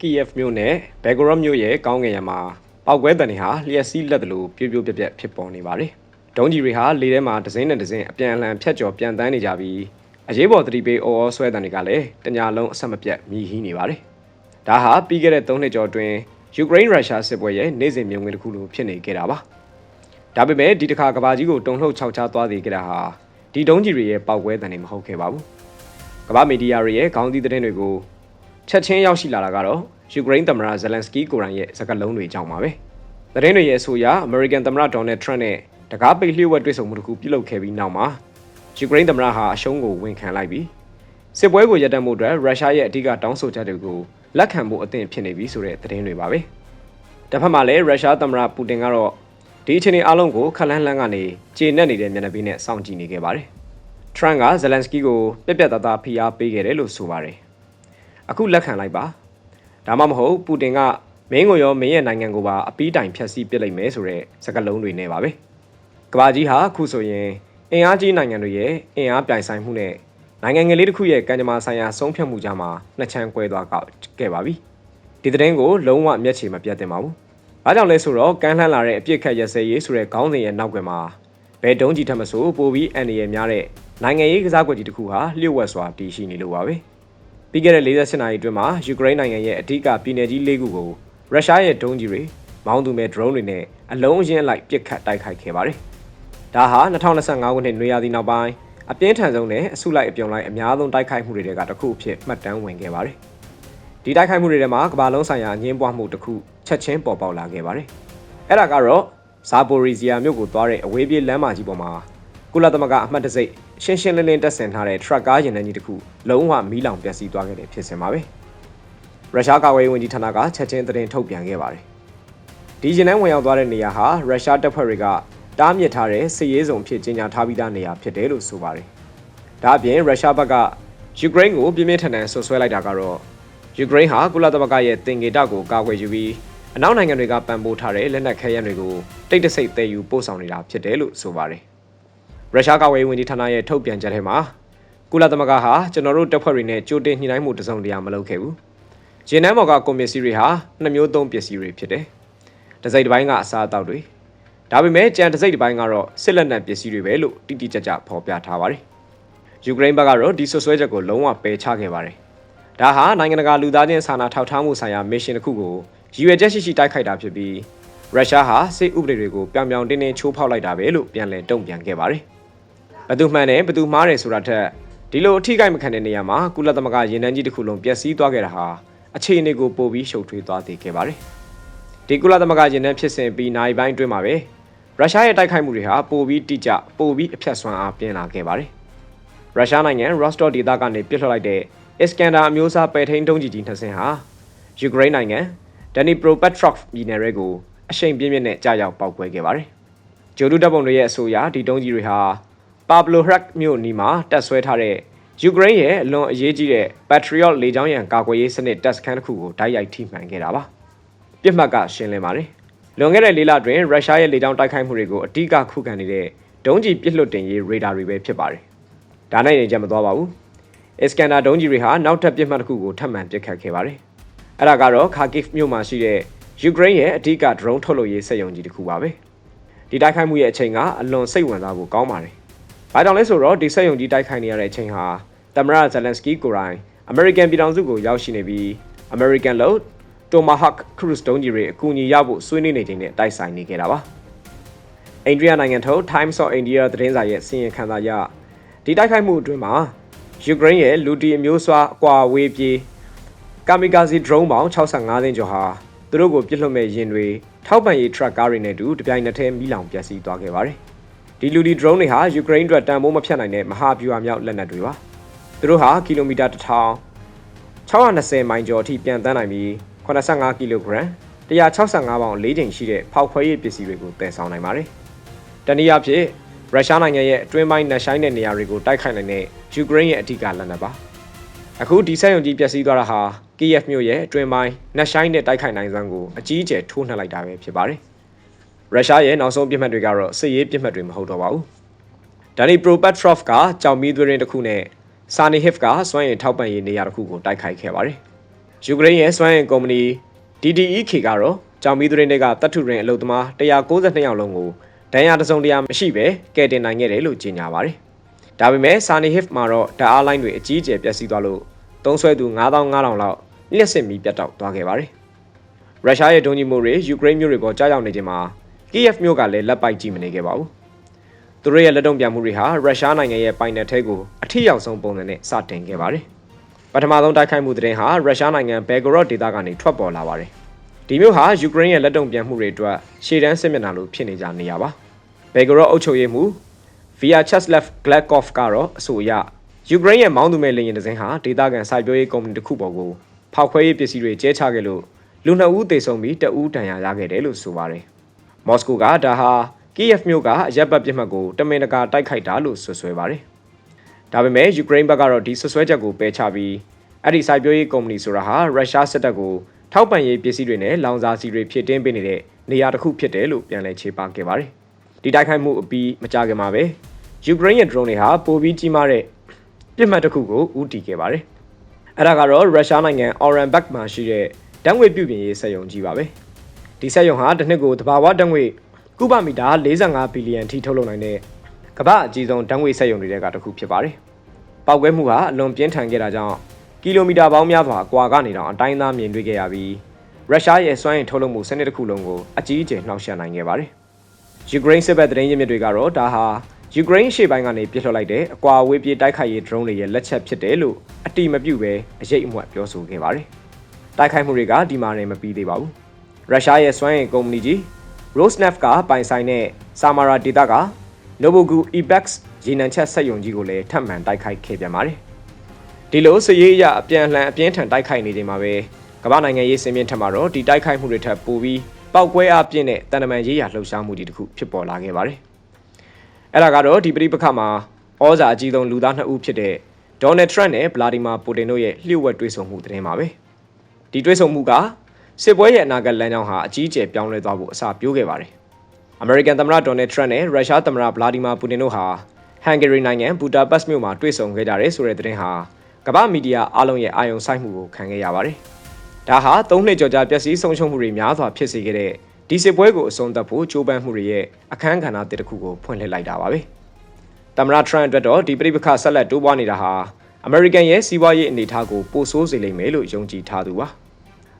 Kiev မြို့နဲ့ Belgorod မြို့ရဲ့ကောင်းကင်ယံမှာပောက်ကွဲတန်တွေဟာလျှက်စီးလက်သလိုပြိုးပြိုးပြက်ပြက်ဖြစ်ပေါ်နေပါတယ်။ဒုံးကြီးတွေဟာလေထဲမှာတစ်စင်းနဲ့တစ်စင်းအပြန်အလှန်ဖြတ်ကျော်ပြန်တန်းနေကြပြီးအရေးပေါ်သတိပေးအော်အော်ဆွဲတန်တွေကလည်းတညာလုံးအဆက်မပြတ်မြည်ဟီးနေပါတယ်။ဒါဟာပြီးခဲ့တဲ့၃နှစ်ကျော်အတွင်းယူကရိန်းရုရှားစစ်ပွဲရဲ့နေ့စဉ်မြုံငွေတစ်ခုလိုဖြစ်နေခဲ့တာပါ။ဒါပေမဲ့ဒီတစ်ခါကဘာကြီးကိုတုံ့လှုပ်ခြောက်ခြားသွားစေခဲ့တာဟာဒီဒုံးကြီးတွေရဲ့ပောက်ကွဲတန်တွေမဟုတ်ခဲ့ပါဘူး။ကမ္ဘာမီဒီယာတွေရဲ့ခေါင်းစည်းသတင်းတွေကို ချက်ချင်းရောက်ရှိလာတာကတော့ယူကရိန်းသမ္မတဇယ်လန်စကီကိုရန်ရဲ့စကားလုံးတွေကြောင့်ပါပဲ။သတင်းတွေရဲ့အဆိုအရအမေရိကန်သမ္မတဒေါ်နယ်ထရန့်နဲ့တကားပိတ်လျှို့ဝှက်တွေ့ဆုံမှုတစ်ခုပြုလုပ်ခဲ့ပြီးနောက်မှာယူကရိန်းသမ္မတဟာအရှုံးကိုဝန်ခံလိုက်ပြီးစစ်ပွဲကိုရပ်တန့်မှုအတွက်ရုရှားရဲ့အဓိကတောင်းဆိုချက်တွေကိုလက်ခံဖို့အသင့်ဖြစ်နေပြီဆိုတဲ့သတင်းတွေပါပဲ။တစ်ဖက်မှာလည်းရုရှားသမ္မတပူတင်ကတော့ဒီအခြေအနေအလုံးကိုခက်လန်းလန်းကနေကျေနပ်နေတဲ့မျက်နှာပေးနဲ့စောင့်ကြည့်နေခဲ့ပါတယ်။ Trump ကဇယ်လန်စကီကိုပြက်ပြက်သားသားဖိအားပေးခဲ့တယ်လို့ဆိုပါတယ်။ အခုလက်ခံလိုက်ပါ။ဒါမှမဟုတ်ပူတင်ကမင်းကိုရောမင်းရဲ့နိုင်ငံကိုပါအပီးတိုင်ဖျက်ဆီးပစ်လိုက်မယ်ဆိုတဲ့စကားလုံးတွေနဲ့ပါပဲ။ကဘာကြီးဟာအခုဆိုရင်အင်အားကြီးနိုင်ငံတွေရဲ့အင်အားပြိုင်ဆိုင်မှုနဲ့နိုင်ငံငယ်လေးတစ်ခုရဲ့ကံကြမ္မာဆိုင်ရာဆုံးဖြတ်မှုကြမှာနှစ်ချမ်းကွဲသွားခဲ့ပါပြီ။ဒီသတင်းကိုလုံးဝမျက်ခြေမပြတ်တင်ပါဘူး။ဘာကြောင့်လဲဆိုတော့ကမ်းလှမ်းလာတဲ့အပြစ်ခတ်ရစဲရေးဆိုတဲ့ခေါင်းစဉ်ရဲ့နောက်ကွယ်မှာဘယ်တုံးကြီးထက်မဆိုပိုပြီးအန်ရည်များတဲ့နိုင်ငံရေးကစားကွက်ကြီးတစ်ခုဟာလျှို့ဝှက်စွာတည်ရှိနေလို့ပါပဲ။ ပြီးခဲ့တဲ့48နာရီအတွင်းမှာယူကရိန်းနိုင်ငံရဲ့အဓိကပြည်နယ်ကြီး၄ခုကိုရုရှားရဲ့ဒုံးကြီးတွေမောင်းသူမဲ့ drone တွေနဲ့အလုံးအရင်းလိုက်ပစ်ခတ်တိုက်ခိုက်ခဲ့ပါတယ်။ဒါဟာ2025ခုနှစ်နွေရာသီနောက်ပိုင်းအပြင်းထန်ဆုံးနဲ့အစုလိုက်အပြုံလိုက်အများဆုံးတိုက်ခိုက်မှုတွေကတစ်ခုအဖြစ်မှတ်တမ်းဝင်ခဲ့ပါတယ်။ဒီတိုက်ခိုက်မှုတွေထဲမှာကမ္ဘာလုံးဆိုင်ရာအငင်းပွားမှုတစ်ခုချက်ချင်းပေါ်ပေါက်လာခဲ့ပါတယ်။အဲ့ဒါကတော့ဇာပိုရီဇီယာမြို့ကိုသွားတဲ့အဝေးပြေးလမ်းမကြီးပေါ်မှာ ကုလသမဂ္ဂအမှတ်တစိတ်ရှင်းရှင်းလင်းလင်းတက်ဆင်ထားတဲ့ထရက်ကားယာဉ်တန်းကြီးတစ်ခုလုံးဝမီးလောင်ပျက်စီးသွားခဲ့တဲ့ဖြစ်စဉ်ပါပဲ။ရုရှားကာကွယ်ရေးဝန်ကြီးဌာနကချက်ချင်းသတင်းထုတ်ပြန်ခဲ့ပါတယ်။ဒီယာဉ်တန်းဝင်ရောက်သွားတဲ့နေရာဟာရုရှားတပ်ဖွဲ့တွေကတားမြစ်ထားတဲ့စစ်ရေးစုံဖြစ်ကြီးညာထားပြီးသားနေရာဖြစ်တယ်လို့ဆိုပါတယ်။ဒါအပြင်ရုရှားဘက်ကယူကရိန်းကိုပြင်းပြင်းထန်ထန်ဆွဆွဲလိုက်တာကတော့ယူကရိန်းဟာကုလသမဂ္ဂရဲ့တင်ကေတကိုကာကွယ်ယူပြီးအနောက်နိုင်ငံတွေကပံ့ပိုးထားတဲ့လက်နက်ခဲယမ်းတွေကိုတိတ်တဆိတ်တည်ယူပို့ဆောင်နေတာဖြစ်တယ်လို့ဆိုပါတယ်။ ရုရှားကာကွယ်ရေးဝန်ကြီးဌာနရဲ့ထုတ်ပြန်ချက်ထဲမှာကုလသမဂ္ဂဟာကျွန်တော်တို့တပ်ဖွဲ့တွေနဲ့ကြိုတင်ညှိနှိုင်းမှုတစုံတရာမလုပ်ခဲ့ဘူး။ဂျင်းနန်းဘော်ကကွန်ပစ္စည်းတွေဟာနှစ်မျိုးသုံးပစ္စည်းတွေဖြစ်တယ်။တစ်စိတ်တစ်ပိုင်းကအစားအသောက်တွေဒါပေမဲ့ကြံတစ်စိတ်တစ်ပိုင်းကတော့စစ်လက်နက်ပစ္စည်းတွေပဲလို့တိတိကျကျဖော်ပြထားပါတယ်။ယူကရိန်းဘက်ကတော့ဒီဆွဆွဲချက်ကိုလုံးဝပယ်ချခဲ့ပါတယ်။ဒါဟာနိုင်ငံတကာလူသားချင်းစာနာထောက်ထားမှုဆိုင်ရာမစ်ရှင်တစ်ခုကိုရည်ရွယ်ချက်ရှိရှိတိုက်ခိုက်တာဖြစ်ပြီးရုရှားဟာစစ်ဥပဒေတွေကိုပြောင်ပြောင်တင်းတင်းချိုးဖောက်လိုက်တာပဲလို့ပြန်လည်တုံ့ပြန်ခဲ့ပါတယ်။ ဘသူမှန်တယ်ဘသူမှားတယ်ဆိုတာထက်ဒီလိုအထိကိမခံတဲ့နေရာမှာကုလသမဂ္ဂရင်တန်းကြီးတစ်ခုလုံးပျက်စီးသွားခဲ့တာဟာအခြေအနေကိုပိုပြီးရှုပ်ထွေးသွားသေးခဲ့ပါတယ်။ဒီကုလသမဂ္ဂရင်တန်းဖြစ်စဉ်ပြီးနိုင်ပိုင်းအတွင်းမှာပဲရုရှားရဲ့တိုက်ခိုက်မှုတွေဟာပိုပြီးတိကျပိုပြီးအဖြတ်ဆွမ်းအားပြင်းလာခဲ့ပါတယ်။ရုရှားနိုင်ငံရော့စတော့ဒေသကနေပစ်ထွက်လိုက်တဲ့အစ္စကန်ဒါအမျိုးအစားပယ်ထိန်တုံးကြီးကြီးနှစ်စင်းဟာယူကရိန်းနိုင်ငံဒနီပရိုပက်ထရော့ပြည်နယ်ရဲကိုအရှိန်ပြင်းပြင်းနဲ့ကြာရောက်ပောက်ကွဲခဲ့ပါတယ်။ဂျိုဒူတပ်ပုံတွေရဲ့အဆိုအရဒီတုံးကြီးတွေဟာ ပါပလိုဟရက်မြို့နီးမှာတပ်ဆွဲထားတဲ့ယူကရိန်းရဲ့အလွန်အရေးကြီးတဲ့ Patriot လေကြောင်းရန်ကာကွယ်ရေးစနစ်တပ်စခန်းတစ်ခုကိုတိုက်ရိုက်ထိမှန်ခဲ့တာပါ။ပြစ်မှတ်ကရှင်းလင်းပါတယ်။လွန်ခဲ့တဲ့လေးလတွင်ရုရှားရဲ့လေကြောင်းတိုက်ခိုက်မှုတွေကိုအဓိကခုခံနေတဲ့ဒုံးကျည်ပစ်လွှတ်တင်ရေးရေဒါတွေပဲဖြစ်ပါတယ်။ဒါနိုင်ရင်ချက်မသွားပါဘူး။ Iskander ဒုံးကျည်တွေဟာနောက်ထပ်ပြစ်မှတ်တစ်ခုကိုထပ်မံပစ်ခတ်ခဲ့ပါတယ်။အဲ့ဒါကတော့ Kharkiv မြို့မှာရှိတဲ့ယူကရိန်းရဲ့အဓိက drone ထုတ်လုပ်ရေးစက်ရုံကြီးတစ်ခုပါပဲ။ဒီတိုက်ခိုက်မှုရဲ့အချိန်ကအလွန်စိတ်ဝင်စားဖို့ကောင်းပါတယ် ဘာကြောင့်လဲဆိုတော့ဒီစက်ရုံကြီးတိုက်ခိုက်နေရတဲ့အချိန်ဟာသမ္မတဇယ်လန်စကီကိုရိုင်းအမေရိကန်ပြည်ထောင်စုကိုရောက်ရှိနေပြီးအမေရိကန်လို့ Tomahawk Cruise ဒုံးကြီးတွေအကူအညီရဖို့ဆွေးနွေးနေချိန်နဲ့တိုက်ဆိုင်နေခဲ့တာပါ။အိန္ဒိယနိုင်ငံထုတ် Times of India သတင်းစာရဲ့စီရင်ခံစာအရဒီတိုက်ခိုက်မှုအတွင်းမှာယူကရိန်းရဲ့လူတီအမျိုးအစားအကွာဝေးပြေးကာမီကာဇီ drone ပေါင်း65သိန်းကျော်ဟာသူတို့ကိုပြစ်လွတ်မဲ့ရင်တွေထောက်ပံ့ရေး truck ကားတွေနဲ့တူတပြိုင်နက်တည်းမိလောင်ပျက်စီးသွားခဲ့ပါတယ်။ ဒီလူဒီ drone တွေဟာယူကရိန်းအတွက်တန်ဖိုးမဖြတ်နိုင်တဲ့မဟာဗျူဟာမြောက်လက်နက်တွေပါ။သူတို့ဟာကီလိုမီတာ1000 620မိုင်ကျော်အထိပြန်တန်းနိုင်ပြီး85ကီလိုဂရမ်165ပေါင်၄ချိန်ရှိတဲ့ဖောက်ခွဲရေးပစ္စည်းတွေကိုတည်ဆောင်နိုင်ပါတယ်။တနည်းအားဖြင့်ရုရှားနိုင်ငံရဲ့အတွင်းပိုင်းနှဆိုင်တဲ့နေရာတွေကိုတိုက်ခိုက်နိုင်တဲ့ယူကရိန်းရဲ့အဓိကလက်နက်ပါ။အခုဒီဆက်ယုံကြီးပျက်စီးသွားတာဟာ KF မြို့ရဲ့အတွင်းပိုင်းနှဆိုင်တဲ့တိုက်ခိုက်နိုင်စွမ်းကိုအကြီးအကျယ်ထိုးနှက်လိုက်တာပဲဖြစ်ပါတယ်။ ရုရှားရဲ့နောက်ဆုံးပြစ်မှတ်တွေကတော့စစ်ရေးပြစ်မှတ်တွေမဟုတ်တော့ပါဘူး။ဒန်နီပရိုပက်ထရော့ဖ်ကကြောင်မီးသွေးရင်းတစ်ခုနဲ့ဆာနီဟစ်ကစွမ်းရည်ထောက်ပံ့ရေးနေရာတစ်ခုကိုတိုက်ခိုက်ခဲ့ပါတယ်။ယူကရိန်းရဲ့စွမ်းအင်ကုမ္ပဏီ DDEK ကတော့ကြောင်မီသတင်းတွေကတပ်ထုရင်အလုပ်သမား192ယောက်လုံးကိုဒဏ်ရာတစ်စုံတရာမရှိပဲကယ်တင်နိုင်ခဲ့တယ်လို့ကြေညာပါတယ်။ဒါပေမဲ့ Sunny Hif မှာတော့ဓာတ်အားလိုင်းတွေအကြီးအကျယ်ပျက်စီးသွားလို့သုံးဆွဲသူ9500လောက်လျှက်စစ်မီပြတ်တောက်သွားခဲ့ပါတယ်။ရုရှားရဲ့ဒုံကြီးမှုတွေယူကရိန်းမြို့တွေပေါ်ကြားရောက်နေခြင်းမှာ Kiev မြို့ကလည်းလက်ပိုက်ကြည့်မနေခဲ့ပါဘူး။သူတို့ရဲ့လက်တုံ့ပြန်မှုတွေဟာရုရှားနိုင်ငံရဲ့ပိုင်နယ်ထဲကိုအထိရောက်ဆုံးပုံစံနဲ့စတင်ခဲ့ပါတယ်။ပထမဆုံးတိုက်ခိုက်မှုတဲ့ဟာရုရှားနိုင်ငံဘယ်ဂရော့ဒေသကနေထွက်ပေါ်လာပါတယ်။ဒီမျိုးဟာယူကရိန်းရဲ့လက်တုံ့ပြန်မှုတွေအတွက်ရှေ့တန်းစစ်မျက်နှာလိုဖြစ်နေကြနေရပါ။ဘယ်ဂရော့အုပ်ချုပ်ရေးမှူး Vyacheslav Gladkov ကတော့အဆိုအရယူကရိန်းရဲ့မောင်းသူမဲ့လေယာဉ်တစ်စင်းဟာဒေသခံစိုက်ပျိုးရေးကုမ္ပဏီတစ်ခုပေါ်ကိုဖောက်ခွဲရေးပစ္စည်းတွေကျဲချခဲ့လို့လူနှစ်ဦးသေဆုံးပြီးတဦးဒဏ်ရာရခဲ့တယ်လို့ဆိုပါတယ်။ မော်စကိုကဒါဟာ Kiev မြို့ကအရက်ပတ်ပြစ်မှတ်ကိုတမင်တကာတိုက်ခိုက်တာလို့ဆွဆွဲပါတယ်။ဒါပေမဲ့ယူကရိန်းဘက်ကတော့ဒီဆွဆွဲချက်ကိုပယ်ချပြီးအဲ့ဒီစိုက်ပျိုးရေးကုမ္ပဏီဆိုတာဟာရုရှားစစ်တပ်ကိုထောက်ပံ့ရေးပစ္စည်းတွေနဲ့လောင်စာဆီတွေဖြည့်တင်းပေးနေတဲ့နေရာတစ်ခုဖြစ်တယ်လို့ပြန်လည်ခြေပခဲ့ပါတယ်။ဒီတိုက်ခိုက်မှုအပြီးမကြခင်မှာပဲယူကရိန်းရဲ့ drone တွေဟာပိုပြီးကြီးမားတဲ့ပြစ်မှတ်တစ်ခုကိုဦးတည်ခဲ့ပါတယ်။အဲ့ဒါကတော့ရုရှားနိုင်ငံ Orenburg မှာရှိတဲ့တန်းငွေပြုပြင်ရေးစက်ရုံကြီးပါပဲ။ ဒီစက်ရုံဟာတစ်နှစ်ကိုတဘာဝတန်းငွေကုဗမီတာ45ဘီလီယံထိထုတ်လုပ်နိုင်တဲ့ကမ္ဘာအကြီးဆုံးတန်းငွေစက်ရုံတွေကတစ်ခုဖြစ်ပါတယ်။ပောက်ကွဲမှုဟာအလွန်ပြင်းထန်ခဲ့တာကြောင့်ကီလိုမီတာပေါင်းများစွာကွာကနေတောင်အတိုင်းသားမြင်တွေ့ခဲ့ရပြီးရုရှားရဲ့စွမ်းအင်ထုတ်လုပ်မှုစနစ်တစ်ခုလုံးကိုအကြီးအကျယ်နှောက်ယှက်နိုင်ခဲ့ပါတယ်။ယူကရိန်းစစ်ဘက်သတင်းရင်းမြစ်တွေကတော့ဒါဟာယူကရိန်းရှေ့ပိုင်းကနေပြစ်လွှတ်လိုက်တဲ့အကွာအဝေးပြေးတိုက်ခိုက်ရေး drone တွေရဲ့လက်ချက်ဖြစ်တယ်လို့အတိမပြုတ်ပဲအရေးအမွတ်ပြောဆိုခဲ့ပါတယ်။တိုက်ခိုက်မှုတွေကဒီမှာနေမပြီးသေးပါဘူး။ ရုရှားရဲ့စွမ်းအင်ကုမ္ပဏီကြီး Rosneft ကပိုင်ဆိုင်တဲ့ Samara ဒေသက Novogu Ibex ရေနံချက်စက်ရုံကြီးကိုလည်းထပ်မံတိုက်ခိုက်ခဲ့ပြန်ပါတယ်။ဒီလိုစရေးအရအပြန်အလှန်အပြင်းထန်တိုက်ခိုက်နေချိန်မှာပဲကမ္ဘာနိုင်ငံရေးစင်မြင့်ထက်မှာတော့ဒီတိုက်ခိုက်မှုတွေထပ်ပိုပြီးပောက်ကွဲအပြင်းတဲ့တန်တမန်ရေးရာလှုပ်ရှားမှုတွေတခုဖြစ်ပေါ်လာခဲ့ပါတယ်။အဲ့ဒါကတော့ဒီပြိပခါမှာဩဇာအကြီးဆုံးလူသားနှစ်ဦးဖြစ်တဲ့ဒေါ်နယ်ထရန့်နဲ့ဗလာဒီမာပူတင်တို့ရဲ့လျှို့ဝှက်တွေ့ဆုံမှုသတင်းပါပဲ။ဒီတွေ့ဆုံမှုက စစ်ပွဲရဲ့အနာဂတ်လမ်းကြောင်းဟာအကြီးအကျယ်ပြောင်းလဲသွားဖို့အစပြုခဲ့ပါတယ်။ American သမ္မတဒေါ်နယ်ထရန့်နဲ့ရုရှားသမ္မတဗလာဒီမာပူတင်တို့ဟာဟန်ဂေရီနိုင်ငံဘူတာပတ်မြို့မှာတွေ့ဆုံခဲ့ကြတယ်ဆိုတဲ့သတင်းဟာကမ္ဘာမီဒီယာအားလုံးရဲ့အာရုံစိုက်မှုကိုခံခဲ့ရပါတယ်။ဒါဟာသုံးနှစ်ကျော်ကြာပျက်စီးဆုံးရှုံးမှုတွေများစွာဖြစ်စေခဲ့တဲ့ဒီစစ်ပွဲကိုအဆုံးသတ်ဖို့ကြိုးပမ်းမှုတွေရဲ့အခန်းကဏ္ဍတစ်ခုကိုဖွင့်လှစ်လိုက်တာပါပဲ။သမ္မတထရန့်အတွက်တော့ဒီပြိပခဆက်လက်တိုးပွားနေတာဟာအမေရိကန်ရဲ့စီးပွားရေးအနေအထားကိုပိုဆိုးစေလိမ့်မယ်လို့ယုံကြည်ထားသူပါ။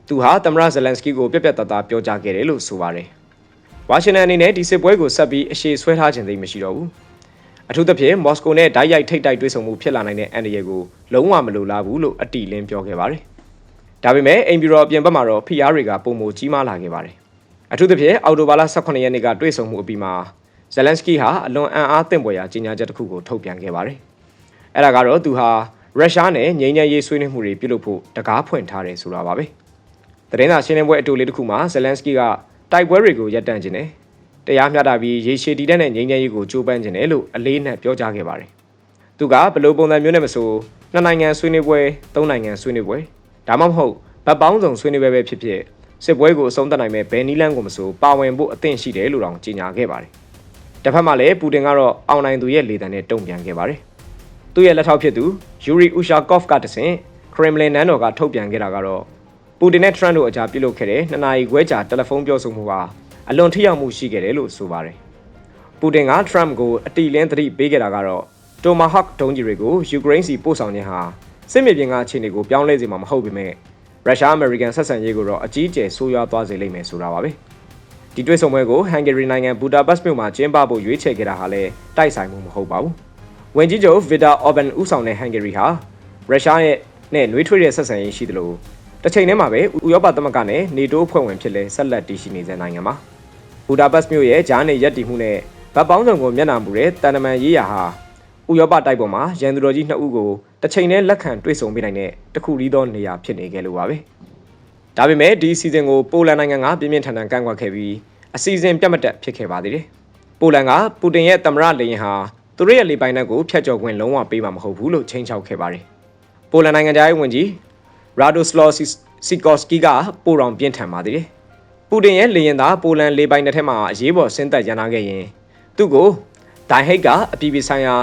သူဟာသမ္မတဇလန်စကီကိုပြက်ပြက်သားသားပြောကြားခဲ့တယ်လို့ဆိုပါတယ်။ဝါရှင်တန်အနေနဲ့ဒီစစ်ပွဲကိုဆက်ပြီးအရှိဆွဲထားခြင်းသိမရှိတော့ဘူး။အထူးသဖြင့်မော်စကိုနဲ့ဓာတ်ရိုက်ထိတ်တိုက်တွေ့ဆုံမှုဖြစ်လာနိုင်တဲ့အန်ဒီယေကိုလုံးဝမလိုလားဘူးလို့အတီလင်းပြောခဲ့ပါတယ်။ဒါပေမဲ့အိမ်ပြူတော်အပြင်ဘက်မှာတော့ဖိအားတွေကပုံမကြီးမားလာခဲ့ပါတယ်။အထူးသဖြင့်အော်တိုဘာလ18ရက်နေ့ကတွေ့ဆုံမှုအပြီးမှာဇလန်စကီဟာအလွန်အံ့အားသင့်ပွေရာကြေညာချက်တစ်ခုကိုထုတ်ပြန်ခဲ့ပါတယ်။အဲ့ဒါကတော့သူဟာရုရှားနဲ့ငြိမ်းချမ်းရေးဆွေးနွေးမှုတွေပြုလုပ်ဖို့တကားဖွင့်ထားတယ်ဆိုတာပါပဲ။ သတင်းစာရှင်းလင်းပွဲအတူလေးတစ်ခုမှာဇလန်စကီကတိုက်ပွဲတွေကိုရပ်တန့်ခြင်းနဲ့တရားမျှတပြီးရေရှည်တည်တဲ့ငြိမ်းချမ်းရေးကိုကြိုးပမ်းခြင်းနဲ့လို့အလေးနက်ပြောကြားခဲ့ပါတယ်။သူကဘယ်လိုပုံစံမျိုးနဲ့မဆိုနှစ်နိုင်ငံဆွေးနွေးပွဲသုံးနိုင်ငံဆွေးနွေးပွဲဒါမှမဟုတ်ဗတ်ပေါင်းစုံဆွေးနွေးပွဲပဲဖြစ်ဖြစ်စစ်ပွဲကိုအဆုံးသတ်နိုင်မဲ့ဘယ်နည်းလမ်းကိုမဆိုပါဝင်ဖို့အသင့်ရှိတယ်လို့တောင်ကြေညာခဲ့ပါတယ်။တစ်ဖက်မှာလည်းပူတင်ကတော့အောင်နိုင်သူရဲ့လေတံနဲ့တုံ့ပြန်ခဲ့ပါတယ်။သူ့ရဲ့လက်ထောက်ဖြစ်သူယူရီဥရှာကော့ဖ်ကတဆင့်ခရမ်လင်နန်းတော်ကထုတ်ပြန်ခဲ့တာကတော့ ပူတင်နဲ့ထရန့်တို့အကြားပြုလုပ်ခဲ့တဲ့နှစ်နာရီခွဲကြာတယ်လီဖုန်းပြောဆိုမှုဟာအလွန်ထိရောက်မှုရှိခဲ့တယ်လို့ဆိုပါတယ်။ပူတင်ကထရန့်ကိုအတီလင်းသတိပေးခဲ့တာကတော့တိုမာဟော့ဒုံးကြီးတွေကိုယူကရိန်းစီပို့ဆောင်ခြင်းဟာစစ်မြေပြင်ကအခြေအနေကိုပြောင်းလဲစေမှာမဟုတ်ပေမဲ့ရုရှားအမေရိကန်ဆက်ဆံရေးကိုတော့အကြီးအကျယ်ဆိုးရွားသွားစေလိမ့်မယ်ဆိုတာပါပဲဒီတွေ့ဆုံပွဲကိုဟန်ဂေရီနိုင်ငံဘူဒါဘတ်မြို့မှာကျင်းပဖို့ရွေးချယ်ခဲ့တာဟာလည်းတိုက်ဆိုင်မှုမဟုတ်ပါဘူးဝင်ကြီးချုပ်ဗီတာအော်ဘန်ဦးဆောင်တဲ့ဟန်ဂေရီဟာရုရှားရဲ့နဲ့နှွေးထွေးတဲ့ဆက်ဆံရေးရှိသလို တစ်ချိန်တည်းမှာပဲဥရောပသမဂ္ဂနဲ့နေတိုးဖွဲ့ဝင်ဖြစ်လဲဆက်လက်တည်ရှိနေတဲ့နိုင်ငံမှာဘူဒါဘတ်မြို့ရဲ့ဂျားနေရက်တည်မှုနဲ့ဗတ်ပေါင်းစုံကိုမျက်နှာမူတဲ့တန်တမန်ရေးရာဟာဥရောပတိုက်ပေါ်မှာရန်သူတော်ကြီးနှစ်ဦးကိုတစ်ချိန်နဲ့လက်ခံတွေ့ဆုံပေးနိုင်တဲ့တခုရီးသောနေရာဖြစ်နေခဲ့လို့ပါပဲ။ဒါပေမဲ့ဒီစီဇန်ကိုပိုလန်နိုင်ငံကပြင်းပြင်းထန်ထန်ကန့်ကွက်ခဲ့ပြီးအစီအစဉ်ပြတ်မတက်ဖြစ်ခဲ့ပါသေးတယ်။ပိုလန်ကပူတင်ရဲ့သမ္မတလေရင်ဟာသူတို့ရဲ့လေပိုင်နက်ကိုဖျက်ကျော်ခွင့်လုံးဝပေးမှာမဟုတ်ဘူးလို့ချိန်ချောက်ခဲ့ပါတယ်။ပိုလန်နိုင်ငံသားရေးဝန်ကြီး ရာဒိုစလောစီကော့စကီကပိုတော်ပြင်းထန်ပါသေးတယ်။ပူတင်ရဲ့လေရင်သားပိုလန်လေပိုင်နက်ထဲမှာအရေးပေါ်ဆင်းသက်ရန်နာခဲ့ရင်သူ့ကိုဒိုင်ဟိတ်ကအပြည်ပြည်ဆိုင်ရာ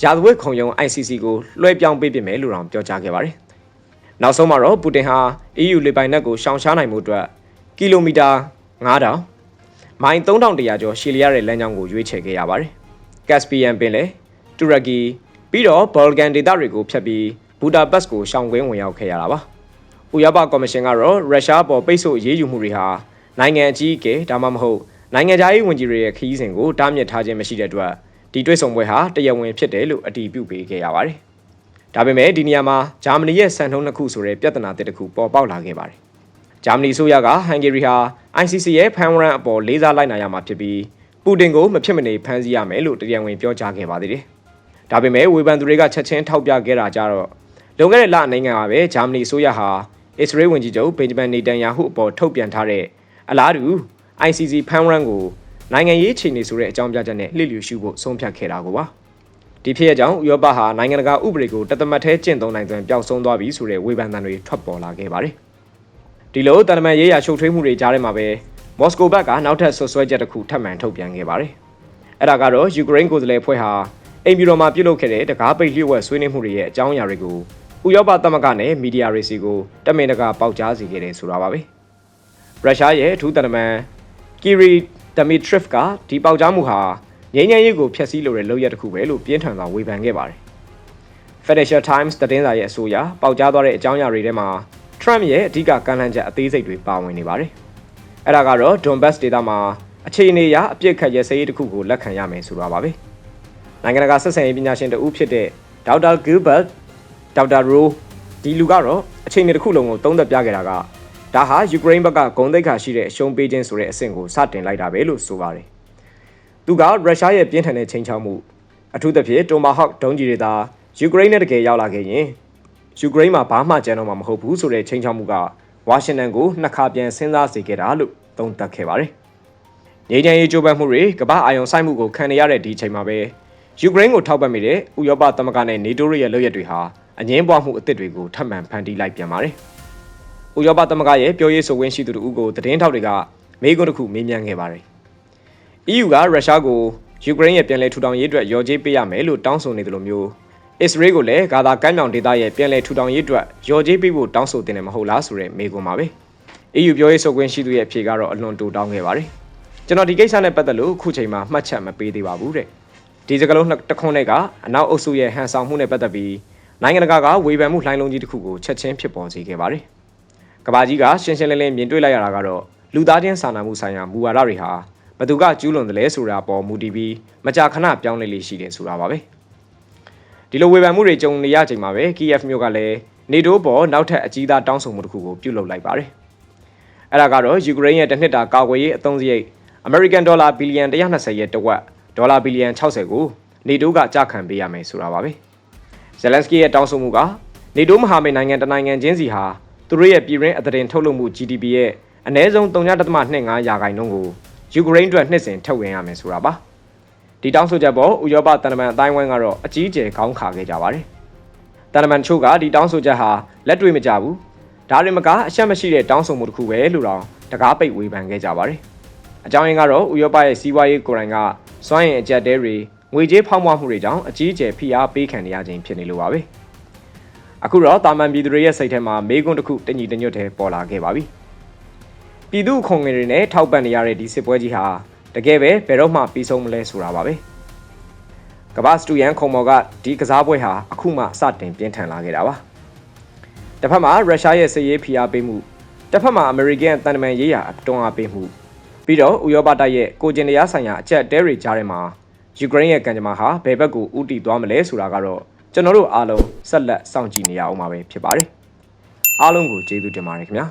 ဂျာသဝက်ခုံရုံး ICC ကိုလွှဲပြောင်းပေးပြမယ်လို့တောင်ပြောကြားခဲ့ပါတယ်။နောက်ဆုံးမှာတော့ပူတင်ဟာ EU လေပိုင်နက်ကိုရှောင်ရှားနိုင်မှုအတွက်ကီလိုမီတာ9000မိုင်3100ကျော်ရှည်လျားတဲ့လမ်းကြောင်းကိုရွေးချယ်ခဲ့ရပါတယ်။ Caspian ပင်လယ်တူရကီပြီးတော့ဘော်လကန်ဒေသတွေကိုဖျက်ပြီး ဘူဒါပက်စ်ကိုရှောင်ကွင်းဝင်ရောက်ခဲ့ရတာပါ။ဥရောပကော်မရှင်ကတော့ရုရှားပေါ်ပိတ်ဆို့အရေးယူမှုတွေဟာနိုင်ငံအကြီးအကဲဒါမှမဟုတ်နိုင်ငံခြားရေးဝန်ကြီးတွေရဲ့ခီးစဉ်ကိုတားမြစ်ထားခြင်းမရှိတဲ့အတွက်ဒီတွေ့ဆုံပွဲဟာတရားဝင်ဖြစ်တယ်လို့အတည်ပြုပေးခဲ့ရပါတယ်။ဒါပေမဲ့ဒီနေရာမှာဂျာမနီရဲ့စံနှုန်းတစ်ခုဆိုတဲ့ပြဿနာတစ်ခုပေါ်ပေါက်လာခဲ့ပါတယ်။ဂျာမနီဆိုရကဟန်ဂေရီဟာ ICC ရဲ့ဖန်ဝရန်အပေါ်လေးစားလိုက်နာရမှာဖြစ်ပြီးပူတင်ကိုမဖြစ်မနေဖမ်းဆီးရမယ်လို့တရားဝင်ပြောကြားခဲ့ပါသေးတယ်။ဒါပေမဲ့ဝေဖန်သူတွေကချက်ချင်းထောက်ပြခဲ့တာကြတော့ လွန်ခဲ့တဲ့လနိုင်ငံကပဲဂျာမနီဆိုရဟာအစ္စရေးဝန်ကြီးချုပ်ဘင်ဂျမန်နေတန်ယာဟုအပေါ်ထုတ်ပြန်ထားတဲ့အလားတူ ICC ဖန်ဝရန်ကိုနိုင်ငံရေးအခြေအနေဆိုတဲ့အကြောင်းပြချက်နဲ့လှစ်လျူရှုဖို့ဆုံးဖြတ်ခဲ့တာကိုပါဒီဖြစ်ရကြောင်းဥရောပဟာနိုင်ငံတကာဥပဒေကိုတသမတ်ထဲကျင့်သုံးနိုင်စွမ်းပျောက်ဆုံးသွားပြီဆိုတဲ့ဝေဖန်သံတွေထွက်ပေါ်လာခဲ့ပါတယ်ဒီလိုတန်တမန်ရေးရာရှုပ်ထွေးမှုတွေကြားထဲမှာပဲမော်စကိုဘက်ကနောက်ထပ်ဆွဆွဲချက်တစ်ခုထပ်မံထုတ်ပြန်ခဲ့ပါတယ်အဲ့ဒါကတော့ယူကရိန်းကိုယ်စားလှယ်ဖွဲ့ဟာအိမ်ပြူတော်မှာပြုလုပ်ခဲ့တဲ့တကားပိတ်လျှို့ဝှက်ဆွေးနွေးမှုတွေရဲ့အကြောင်းအရာတွေကို ဥရောပသမဂ္ဂနဲ့မီဒီယာတွေစီကိုတမင်တကာပေါက်ကြားစေခဲ့တယ်ဆိုတာပါပဲရုရှားရဲ့အထူးတန်တမန်ကီရီဒမီထရစ်ကဒီပေါက်ကြားမှုဟာငြိမ်းချမ်းရေးကိုဖျက်ဆီးလိုတဲ့လုပ်ရက်တစ်ခုပဲလို့ပြင်းထန်စွာဝေဖန်ခဲ့ပါတယ်။ Financial Times သတင်းစာရဲ့အဆိုအရပေါက်ကြားသွားတဲ့အကြောင်းအရာတွေထဲမှာ Trump ရဲ့အဓိကကန့်လန့်ချက်အသေးစိတ်တွေပါဝင်နေပါတယ်။အဲ့ဒါကတော့ Donbass ဒေသမှာအခြေအနေအရအပြစ်ခတ်ရဲစရေးတစ်ခုကိုလက်ခံရမယ်ဆိုတာပါပဲ။နိုင်ငံတကာဆက်ဆံရေးပညာရှင်တဦးဖြစ်တဲ့ဒေါက်တာ Gilbert ဒေါက်တာ Rowe ဒီလူကတော့အခြေအနေတစ်ခုလုံးကိုသုံးသပ်ပြခဲ့တာကဒါဟာယူကရိန်းဘက်ကဂုံတိတ်ခါရှိတဲ့အရှုံးပေးခြင်းဆိုတဲ့အဆင့်ကိုစတင်လိုက်တာပဲလို့ဆိုပါတယ်။သူကရုရှားရဲ့ပြင်းထန်တဲ့ချိန်ချောက်မှုအထူးသဖြင့်တိုမာဟော့ဒုံးကြီးတွေသာယူကရိန်းနဲ့တကယ်ရောက်လာခဲ့ရင်ယူကရိန်းမှာဘာမှကြမ်းတော့မှာမဟုတ်ဘူးဆိုတဲ့ချိန်ချောက်မှုကဝါရှင်တန်ကိုနှစ်ခါပြန်စဉ်းစားစေခဲ့တာလို့သုံးသပ်ခဲ့ပါတယ်။ငြိမ်းချမ်းရေးကြိုးပမ်းမှုတွေကမ္ဘာအာရုံစိုက်မှုကိုခံနေရတဲ့ဒီအချိန်မှာပဲယူကရိန်းကိုထောက်ပံ့မိတဲ့ဥရောပသမဂ္ဂနဲ့နေတိုးရဲ့လုပ်ရက်တွေဟာ အငင်းပွားမှုအသစ်တွေကိုထပ်မံဖန်တီးလိုက်ပြန်ပါတယ်။ဥရောပသမဂ္ဂရဲ့ပြောရေးဆိုခွင့်ရှိသူတို့ကိုသတင်းထောက်တွေကမေးခွန်းတစ်ခုမေးမြန်းခဲ့ပါတယ်။ EU ကရုရှားကိုယူကရိန်းရဲ့ပြန်လည်ထူထောင်ရေးအတွက်ရော်ကြေးပေးရမယ်လို့တောင်းဆိုနေတယ်လို့မျိုးအစ္စရေးကိုလည်းဂါဇာကမ်းမြောင်ဒေသရဲ့ပြန်လည်ထူထောင်ရေးအတွက်ရော်ကြေးပေးဖို့တောင်းဆိုတင်တယ်မဟုတ်လားဆိုတဲ့မေးခွန်းပါပဲ။ EU ပြောရေးဆိုခွင့်ရှိသူရဲ့အဖြေကတော့အလွန်တူတောင်းခဲ့ပါတယ်။ကျွန်တော်ဒီကိစ္စနဲ့ပတ်သက်လို့အခုချိန်မှာမှတ်ချက်မပေးသေးပါဘူးတဲ့။ဒီစကလုံးတစ်ခွန်းနဲ့ကအနောက်အုပ်စုရဲ့ဟန်ဆောင်မှုနဲ့ပတ်သက်ပြီး နိုင်ငံတကာကဝေဖန်မှုလှိုင်းလုံးကြီးတစ်ခုကိုချက်ချင်းဖြစ်ပေါ်စေခဲ့ပါတယ်။ကဘာကြီးကရှင်းရှင်းလင်းလင်းမြင်တွေ့လိုက်ရတာကတော့လူသားချင်းစာနာမှုဆိုင်ရာမူဝါဒတွေဟာဘသူကကျူးလွန်တယ်လဲဆိုတာပေါ်မူတည်ပြီးမကြာခဏပြောင်းလဲလေးရှိတယ်ဆိုတာပါပဲဒီလိုဝေဖန်မှုတွေကြုံနေရချိန်မှာပဲ KF မျိုးကလည်းနေတိုးပေါ်နောက်ထပ်အကြီးသားတောင်းဆိုမှုတစ်ခုကိုပြုလုပ်လိုက်ပါတယ်အဲ့ဒါကတော့ယူကရိန်းရဲ့တစ်နှစ်တာကာကွယ်ရေးအသုံးစရိတ် American Dollar ဘီလီယံ120ရဲ့တဝက်ဒေါ်လာဘီလီယံ60ကိုနေတိုးကကြခံပေးရမယ်ဆိုတာပါပဲ ဇယ်လန်စကီရဲ့တောင်းဆိုမှုကနေတိုးမဟာမိတ်နိုင်ငံတနိုင်ငံချင်းစီဟာသူတို့ရဲ့ပြည်ရင်းအသတင်းထုတ်လုပ်မှု GDP ရဲ့အနည်းဆုံး3.25ရာခိုင်နှုန်းကိုယူကရိန်းအတွက်နှစ်စဉ်ထုတ်ဝင်ရမယ်ဆိုတာပါဒီတောင်းဆိုချက်ပေါ်ဥရောပတန်တမန်အတိုင်းဝိုင်းကတော့အကြီးအကျယ်ခေါင်းခါခဲ့ကြပါတယ်တန်တမန်ချို့ကဒီတောင်းဆိုချက်ဟာလက်တွေ့မကြဘူးဒါရင်မကအရှက်မရှိတဲ့တောင်းဆိုမှုတစ်ခုပဲလို့တော့တကားပိတ်ဝေဖန်ခဲ့ကြပါတယ်အကြောင်းရင်းကတော့ဥရောပရဲ့စီးပွားရေးကိုယ်တိုင်ကစွမ်းရည်အကျက်တဲတွေ ငွေကြေးဖောက်ပွားမှုတွေကြောင့်အကြီးအကျယ်ဖိအားပေးခံနေရခြင်းဖြစ်နေလို့ပါပဲ။အခုတော့တာမန်ပြည်သူတွေရဲ့စိတ်ထဲမှာမေးခွန်းတစ်ခုတညီတညွတ်တည်းပေါ်လာခဲ့ပါပြီပြည်သူခုံငယ်တွေနဲ့ထောက်ပံ့နေရတဲ့ဒီစစ်ပွဲကြီးဟာတကယ်ပဲဘယ်တော့မှပြီးဆုံးမလဲဆိုတာပါပဲကမ္ဘာစတူယန်ခုံမော်ကဒီကစားပွဲဟာအခုမှစတင်ပြင်းထန်လာခဲ့တာပါတစ်ဖက်မှာရုရှားရဲ့စစ်ရေးဖိအားပေးမှုတစ်ဖက်မှာအမေရိကန်တန်တမန်ရေးရာတွန်းအားပေးမှုပြီးတော့ဥရောပတိုက်ရဲ့ကိုကျင်တရားဆိုင်ရာအချက်တဲတွေကြားထဲမှာ ယူကရိန်းရဲ့ကံကြမ္မာဟာဘယ်ဘက်ကိုဥတီသွားမလဲဆိုတာကတော့ကျွန်တော်တို့အားလုံးဆက်လက်စောင့်ကြည့်နေရအောင်ပါပဲဖြစ်ပါတယ်အားလုံးကိုကျေးဇူးတင်ပါတယ်ခင်ဗျာ